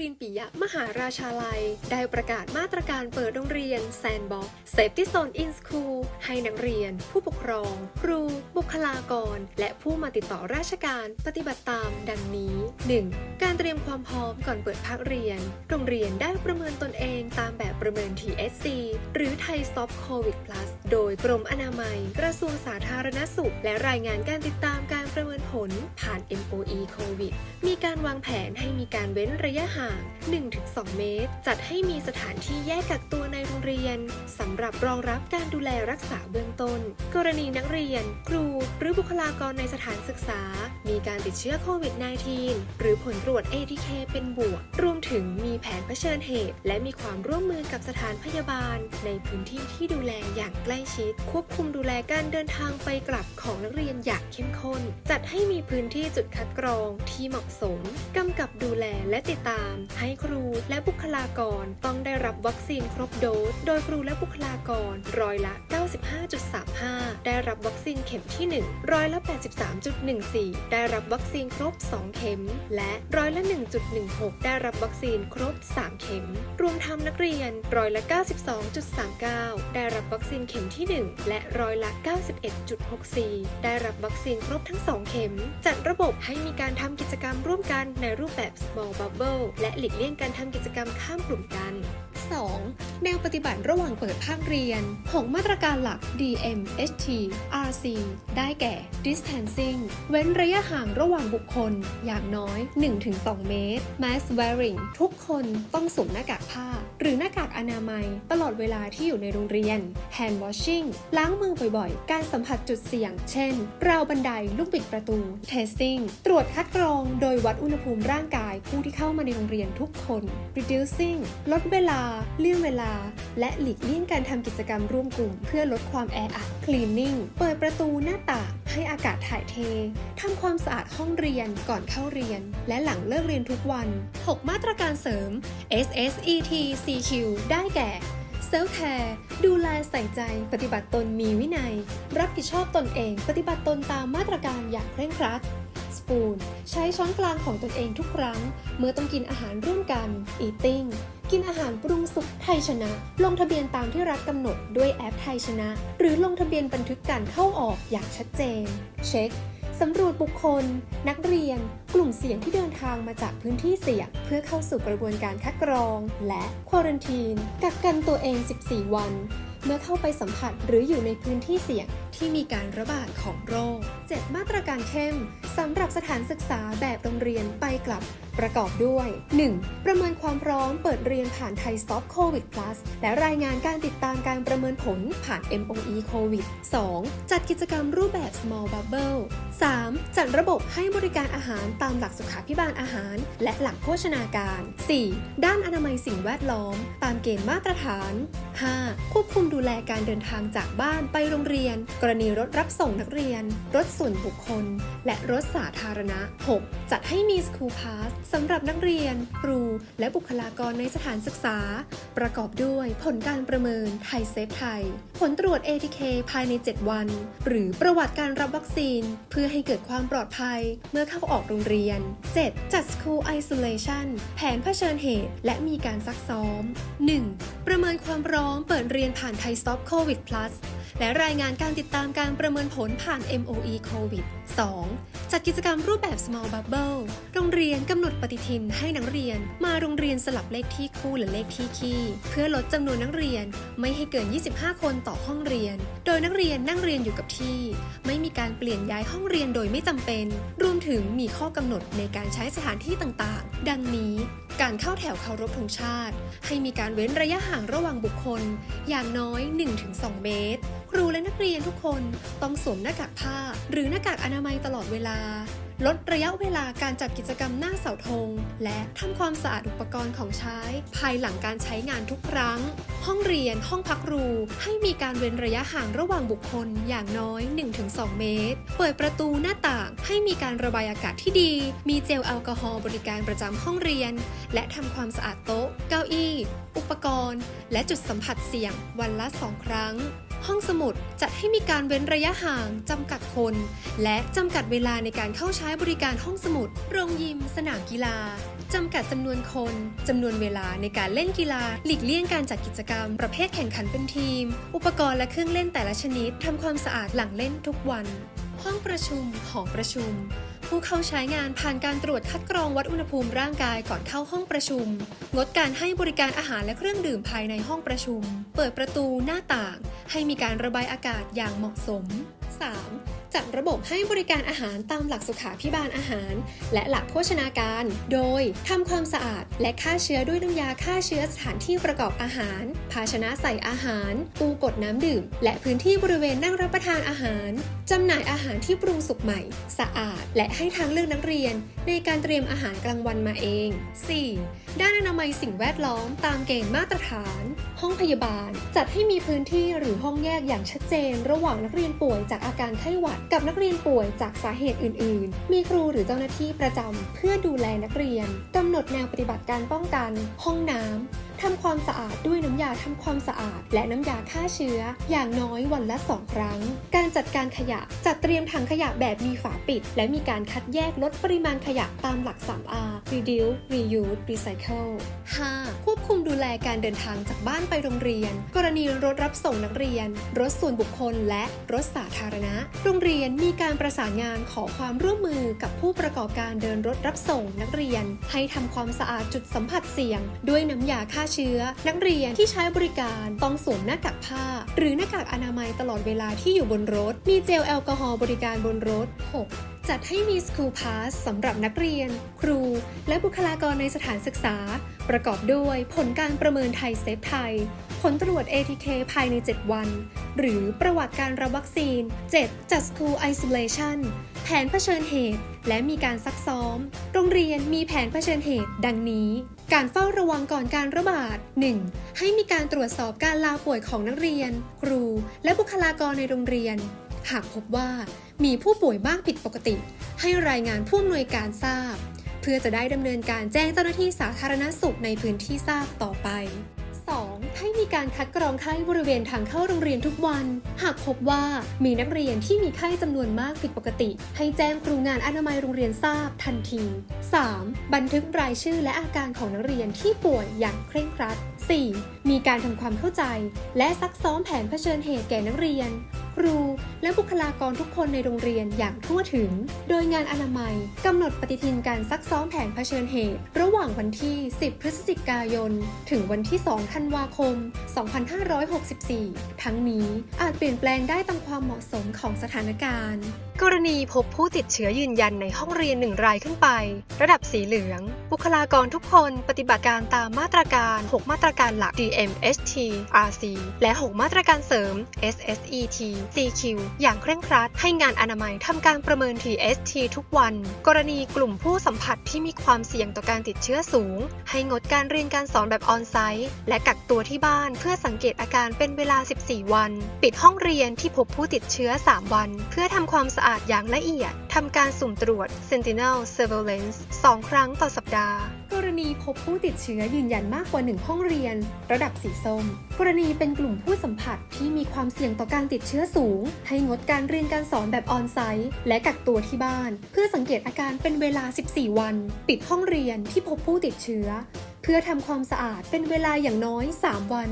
รียนปิยะมหาราชาลัย ได้ประกาศมาตรการเปิดโรงเรียนแซนบ็อกเซฟที่โซนอินสคูลให้นักเรียน ผู้ปกครอง ครู บุคลากร และผู้มาติดต่อราชการปฏิบัติตามดังนี้ 1. การเตรียมความพร้อมก่อนเปิดภาคเรียน โรงเรียนได้ประเมินตนเองตามแบบประเมิน TSC หรือ Thai Stop COVID Plus โดยกรมอนามัย กระทรวงสาธารณสุข และรายงานการติดตามการ ประเมินผลผ่าน MOE COVID มีการวางแผนให้มีการเว้นระยะห่าง 1-2 เมตร จัดให้มีสถานที่แยกกักตัวในโรงเรียนสำหรับรองรับการดูแลรักษาเบื้องต้น กรณีนักเรียน ครู หรือบุคลากรในสถานศึกษา มีการติดเชื้อโควิด -19 หรือผลตรวจ ATK เป็นบวก รวมถึงมีแผนเผชิญเหตุ และมีความร่วมมือกับสถานพยาบาล ในพื้นที่ที่ดูแลอย่างใกล้ชิด ควบคุมดูแลการเดินทางไปกลับของนักเรียนอย่างเข้มข้นจัดให้มีพื้นที่จุดคัดกรองที่เหมาะสม กำกับดูแลและติดตาม ให้ครูและบุคลากรต้องได้รับวัคซีนครบโดส โดยครูและบุคลากรร้อยละ 95.35 ได้รับวัคซีนเข็มที่ 1 ร้อยละ 83.14 ได้รับวัคซีนครบ 2 เข็ม และร้อยละ 1.16 ได้รับวัคซีนครบ 3 เข็ม รวมทั้งนักเรียนร้อยละ 92.39 ได้รับวัคซีนเข็มที่ 1 และร้อยละ 91.64 ได้รับวัคซีนครบทั้ง2 เข็ม จัดระบบให้มีการทำกิจกรรมร่วมกันในรูปแบบ small bubble และหลีกเลี่ยงการทำกิจกรรมข้ามกลุ่มกัน 2. แนวปฏิบัติระหว่างเปิดภาคเรียนของมาตรการหลัก DMHT RC ได้แก่ distancing เว้นระยะห่างระหว่างบุคคล อย่างน้อย 1-2 เมตร mask wearing ทุกคนต้องสวมหน้ากากผ้า หรือหน้ากากอนามัย ตลอดเวลาที่อยู่ในโรงเรียน hand washing ล้างมือบ่อยๆ การสัมผัสจุดเสี่ยง เช่น ราวบันได ลูกบิดประตู testing ตรวจคัดกรอง โดยวัดอุณหภูมิร่างกายผู้ที่เข้ามาในโรงเรียนทุกคน reducing ลดเวลาเลี่ยงเวลา และหลีกเลี่ยงการทำกิจกรรมร่วมกลุ่ม เพื่อลดความแออัด cleaning เปิดประตูหน้าต่างให้อากาศถ่ายเท ทำความสะอาดห้องเรียนก่อนเข้าเรียน และหลังเลิกเรียนทุกวัน 6 มาตรการเสริม SSET CQ ได้แก่เซล f แคร์ดูแลใส่ใจปฏิบัติตนมีวินัย รับผิดชอบตนเอง ปฏิบัติตนตามมาตรการอย่างเคร่งครัดสปูนใช้ช้อนกลางของตนเองทุกครั้ง เมื่อต้องกินอาหารร่วมกัน Eating กินอาหารปรุงสุกไทยชนะ ลงทะเบียนตามที่รัฐกำหนดด้วยแอปไทยชนะ หรือลงทะเบียนบันทึกการเข้าออกอย่างชัดเจน เช็คสำรวจบุคคล นักเรียน กลุ่มเสี่ยงที่เดินทางมาจากพื้นที่เสี่ยง เพื่อเข้าสู่กระบวนการคัดกรอง และควอรันทีน กักกันตัวเอง 14 วัน เมื่อเข้าไปสัมผัสหรืออยู่ในพื้นที่เสี่ยงที่มีการระบาดของโรค 7 มาตรการเข้มสำหรับสถานศึกษาแบบโรงเรียนไปกลับประกอบด้วย 1. ประเมินความพร้อมเปิดเรียนผ่านไทย Stop COVID Plus และรายงานการติดตามการประเมินผลผ่าน MOE COVID 2. จัดกิจกรรมรูปแบบ Small Bubble 3. จัดระบบให้บริการอาหารตามหลักสุขาพิบาลอาหาร และหลักโภชนาการ 4. ด้านอนามัยสิ่งแวดล้อม ตามเกณฑ์มาตรฐาน 5. ควบคุมดูแลการเดินทางจากบ้านไปโรงเรียน กรณีรถรับส่งนักเรียน รถส่วนบุคคล และรถสาธารณะ 6. จัดให้มี School Pass สำหรับนักเรียน ครู และบุคลากรในสถานศึกษา ประกอบด้วยผลการประเมินไทยเซฟไทย ผลตรวจ ATK ภายใน 7 วัน หรือประวัติการรับวัคซีน เพื่อให้เกิดความปลอดภัย เมื่อเข้าออกโรงเรียน 7. จัด School Isolation แผนเผชิญเหตุ และมีการซักซ้อม 1. ประเมินความพร้อมเปิดเรียนผ่านไทย Stop COVID Plus และรายงานการติดตามการประเมินผลผ่าน MOE COVID 2. จัดกิจกรรมรูปแบบ Small Bubble โรงเรียนกำหนดปฏิทินให้นักเรียน มาโรงเรียนสลับเลขที่คู่และเลขที่คี่ เพื่อลดจำนวนนักเรียนไม่ให้เกิน 25 คนต่อห้องเรียน โดยนักเรียนนั่งเรียนอยู่กับที่ ไม่มีการเปลี่ยนย้ายห้องเรียนโดยไม่จำเป็นร ถึงมีข้อกำหนดในการใช้สถานที่ต่างๆ ดังนี้การเข้าแถวเคารพธงชาติ ให้มีการเว้นระยะห่างระหว่างบุคคล อย่างน้อย 1-2 เมตร ครูและนักเรียนทุกคนต้องสวมหน้ากากผ้า หรือหน้ากากอนามัยตลอดเวลา ลดระยะเวลาการจัดกิจกรรมหน้าเสาธง และทำความสะอาดอุปกรณ์ของใช้ ภายหลังการใช้งานทุกครั้ง ห้องเรียนห้องพักครู ให้มีการเว้นระยะห่างระหว่างบุคคลอย่างน้อย 1-2 เมตร เปิดประตูหน้าต่างให้มีการระบายอากาศที่ดี มีเจลแอลกอฮอล์บริการประจำห้องเรียน และทำความสะอาดโต๊ะ เก้าอี้ อุปกรณ์ และจุดสัมผัสเสี่ยงวันละ 2 ครั้ง ห้องสมุดจัดให้มีการเว้นระยะห่างจำกัดคน และจำกัดเวลาในการเข้าใช้บริการห้องสมุด โรงยิม สนามกีฬาจำกัดจำนวนคนจำนวนเวลาในการเล่นกีฬา หลีกเลี่ยงการจัดกิจกรรม ประเภทแข่งขันเป็นทีม อุปกรณ์และเครื่องเล่นแต่ละชนิดทำความสะอาดหลังเล่นทุกวัน ห้องประชุมหอประชุม ผู้เข้าใช้งานผ่านการตรวจคัดกรองวัดอุณหภูมิร่างกายก่อนเข้าห้องประชุม งดการให้บริการอาหารและเครื่องดื่มภายในห้องประชุม เปิดประตูหน้าต่าง ให้มีการระบายอากาศอย่างเหมาะสม 3. จัดระบบให้บริการอาหารตามหลักสุขาพิบาลอาหาร และหลักโภชนาการ โดยทำความสะอาด และฆ่าเชื้อด้วยน้ำยาฆ่าเชื้อสถานที่ประกอบอาหาร ภาชนะใส่อาหาร ปูกดน้ำดื่ม และพื้นที่บริเวณนั่งรับประทานอาหารจำหน่ายอาหารที่ปรุงสุกใหม่ สะอาด และให้ทางเลือกนักเรียน ในการเตรียมอาหารกลางวันมาเอง 4. ด้านอนามัยสิ่งแวดล้อมตามเกณฑ์มาตรฐาน ห้องพยาบาล จัดให้มีพื้นที่หรือห้องแยกอย่างชัดเจน ระหว่างนักเรียนป่วยจากอาการไข้หวัดกับนักเรียนป่วยจากสาเหตุอื่น ๆ มีครูหรือเจ้าหน้าที่ประจำเพื่อดูแลนักเรียนกำหนดแนวปฏิบัติการป้องกัน ห้องน้ำ ทำความสะอาดด้วยน้ำยาทำความสะอาด และน้ำยาฆ่าเชื้อ อย่างน้อยวันละ 2 ครั้ง การจัดการขยะจัดเตรียมถังขยะแบบมีฝาปิด และมีการคัดแยกลดปริมาณขยะตามหลัก 3R reduce reuse recycle 5. ควบคุมดูแลการเดินทางจากบ้านไปโรงเรียน กรณีรถรับส่งนักเรียน รถส่วนบุคคลและรถสาธารณะ โรงเรียนมีการประสานงานขอความร่วมมือกับผู้ประกอบการเดินรถรับส่งนักเรียน ให้ทำความสะอาดจุดสัมผัสเสี่ยง ด้วยน้ำยาฆ่าเชื้อ นักเรียนที่ใช้บริการต้องสวมหน้ากากผ้า หรือหน้ากากอนามัยตลอดเวลาที่อยู่บนรถ มีเจลแอลกอฮอล์บริการบนรถ 6. จัดให้มี School Pass สำหรับนักเรียน ครู และบุคลากรในสถานศึกษา ประกอบด้วยผลการประเมินไทยเซฟไทย ผลตรวจ ATK ภายใน 7 วัน หรือประวัติการรับวัคซีน 7. จัด School Isolation แผนเผชิญเหตุ และมีการซักซ้อม โรงเรียนมีแผนเผชิญเหตุ ดังนี้ การเฝ้าระวังก่อนการระบาด 1. ให้มีการตรวจสอบการลาป่วยของนักเรียน ครู และบุคลากรในโรงเรียน หากพบว่ามีผู้ป่วยมากผิดปกติ ให้รายงานผู้อำนวยการทราบ เพื่อจะได้ดำเนินการแจ้งเจ้าหน้าที่สาธารณสุขในพื้นที่ทราบต่อไป 2. ให้มีการคัดกรองไข้บริเวณทางเข้าโรงเรียนทุกวัน หากพบว่ามีนักเรียนที่มีไข้จำนวนมากผิดปกติ ให้แจ้งครูงานอนามัยโรงเรียนทราบทันที 3. บันทึกรายชื่อและอาการของนักเรียนที่ป่วยอย่างเคร่งครัด 4. มีการทำความเข้าใจ และซักซ้อมแผนเผชิญเหตุแก่นักเรียน ครู และบุคลากรทุกคนในโรงเรียนอย่างทั่วถึง โดยงานอนามัยกำหนดปฏิทินการซักซ้อมแผนเผชิญเหตุ ระหว่างวันที่ 10 พฤศจิกายน ถึงวันที่ 2 ธันวาคม 2564 ทั้งนี้อาจเปลี่ยนแปลงได้ตามความเหมาะสมของสถานการณ์ กรณีพบผู้ติดเชื้อยืนยันในห้องเรียนหนึ่งรายขึ้นไป ระดับสีเหลือง บุคลากรทุกคนปฏิบัติการตามมาตรการ 6 มาตรการหลัก DMHT RC และ 6 มาตรการเสริม SSET CQ อย่างเคร่งครัด ให้งานอนามัยทำการประเมิน TST ทุกวัน กรณีกลุ่มผู้สัมผัสที่มีความเสี่ยงต่อการติดเชื้อสูง ให้งดการเรียนการสอนแบบออนไซต์และกักตัวที่บ้านเพื่อสังเกตอาการเป็นเวลา 14 วัน ปิดห้องเรียนที่พบผู้ติดเชื้อ 3 วัน เพื่อทำความสะอาดอย่างละเอียดทำการสุ่มตรวจ Sentinel Surveillance 2 ครั้งต่อสัปดาห์ กรณีพบผู้ติดเชื้อยืนยันมากกว่า 1 ห้องเรียน ระดับสีส้ม กรณีเป็นกลุ่มผู้สัมผัสที่มีความเสี่ยงต่อการติดเชื้อสูง ให้งดการเรียนการสอนแบบออนไซต์ และกักตัวที่บ้าน เพื่อสังเกตอาการเป็นเวลา 14 วัน ปิดห้องเรียนที่พบผู้ติดเชื้อ เพื่อทำความสะอาดเป็นเวลาอย่างน้อย 3 วัน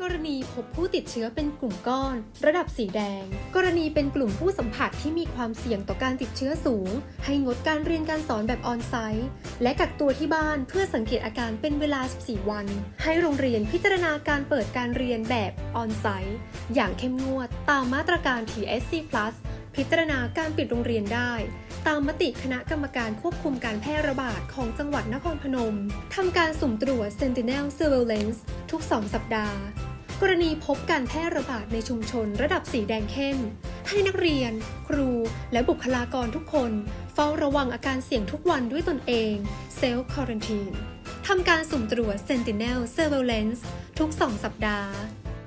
กรณีพบผู้ติดเชื้อเป็นกลุ่มก้อน ระดับสีแดง กรณีเป็นกลุ่มผู้สัมผัสที่มีความเสี่ยงต่อการติดเชื้อสูง ให้งดการเรียนการสอนแบบออนไซต์ และกักตัวที่บ้านเพื่อสังเกตอาการเป็นเวลา 14 วัน ให้โรงเรียนพิจารณาการเปิดการเรียนแบบออนไซต์ อย่างเข้มงวดตามมาตรการ TSC+ พิจารณาการปิดโรงเรียนได้ ตามมติคณะกรรมการควบคุมการแพร่ระบาดของจังหวัดนครพนม ทำการสุ่มตรวจ Sentinel Surveillance ทุก 2 สัปดาห์ กรณีพบการแพร่ระบาดในชุมชนระดับสีแดงเข้ม ให้นักเรียน ครู และบุคลากรทุกคน เฝ้าระวังอาการเสี่ยงทุกวันด้วยตนเอง Self Quarantine ทำการสุ่มตรวจ Sentinel Surveillance ทุก 2 สัปดาห์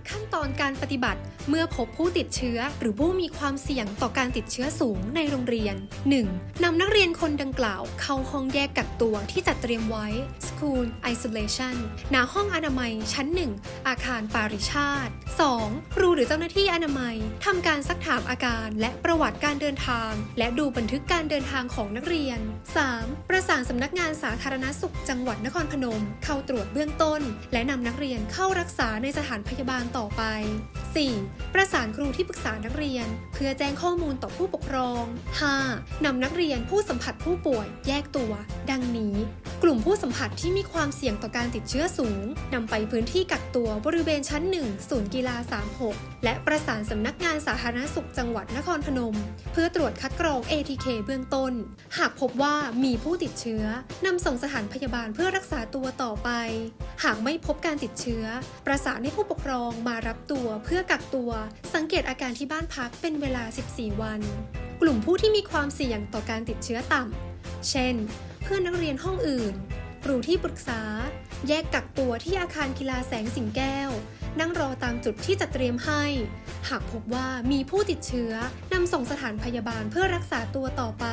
ขั้น ตอนการปฏิบัติเมื่อพบผู้ติดเชื้อ หรือผู้มีความเสี่ยงต่อการติดเชื้อสูงในโรงเรียน 1. นำนักเรียนคนดังกล่าว เข้าห้องแยกกักตัวที่จัดเตรียมไว้ School Isolation ณห้องอนามัยชั้น 1 อาคารปาริชาติ 2. ครูหรือเจ้าหน้าที่อนามัยทำการซักถามอาการและประวัติการเดินทาง และดูบันทึกการเดินทางของนักเรียน 3. ประสานสำนักงานสาธารณสุขจังหวัดนครพนม เข้าตรวจเบื้องต้น และนำนักเรียนเข้ารักษาในสถานพยาบาลต่อไป 4. ประสานครูที่ปรึกษานักเรียน เพื่อแจ้งข้อมูลต่อผู้ปกครอง 5. นำนักเรียนผู้สัมผัสผู้ป่วยแยกตัว ดังนี้ กลุ่มผู้สัมผัสที่มีความเสี่ยงต่อการติดเชื้อสูงนำไปพื้นที่กักตัวบริเวณชั้น 1 ศูนย์กีฬา 36 และประสานสำนักงานสาธารณสุขจังหวัดนครพนม เพื่อตรวจคัดกรอง ATK เบื้องต้น หากพบว่ามีผู้ติดเชื้อนำส่งสถานพยาบาลเพื่อรักษาตัวต่อไป หากไม่พบการติดเชื้อ ประสานให้ผู้ปกครองมารับตัวเพื่อกักตัว สังเกตอาการที่บ้านพักเป็นเวลา 14 วัน กลุ่มผู้ที่มีความเสี่ยงต่อการติดเชื้อต่ำเช่น เพื่อนนักเรียนห้องอื่น ครูที่ปรึกษา แยกกักตัวที่อาคารกีฬาแสงสิงแก้ว นั่งรอตามจุดที่จัดเตรียมให้ หากพบว่ามีผู้ติดเชื้อนำส่งสถานพยาบาลเพื่อรักษาตัวต่อไป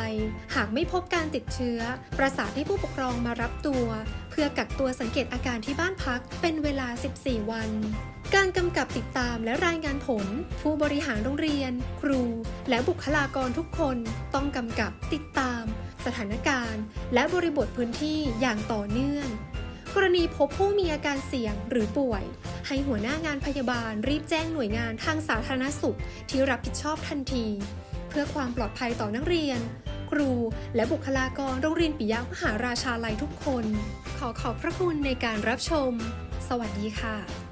หากไม่พบการติดเชื้อ ประสานให้ผู้ปกครองมารับตัว เพื่อกักตัวสังเกตอาการที่บ้านพักเป็นเวลา 14 วันการกำกับติดตามและรายงานผล ผู้บริหารโรงเรียน ครู และบุคลากรทุกคน ต้องกำกับติดตาม สถานการณ์ และบริบทพื้นที่อย่างต่อเนื่อง กรณีพบผู้มีอาการเสี่ยงหรือป่วย ให้หัวหน้างานพยาบาลรีบแจ้งหน่วยงานทางสาธารณสุขที่รับผิดชอบทันที เพื่อความปลอดภัยต่อนักเรียน ครู และบุคลากรโรงเรียนปิยมหาราชาลัยทุกคน ขอขอบพระคุณในการรับชม สวัสดีค่ะ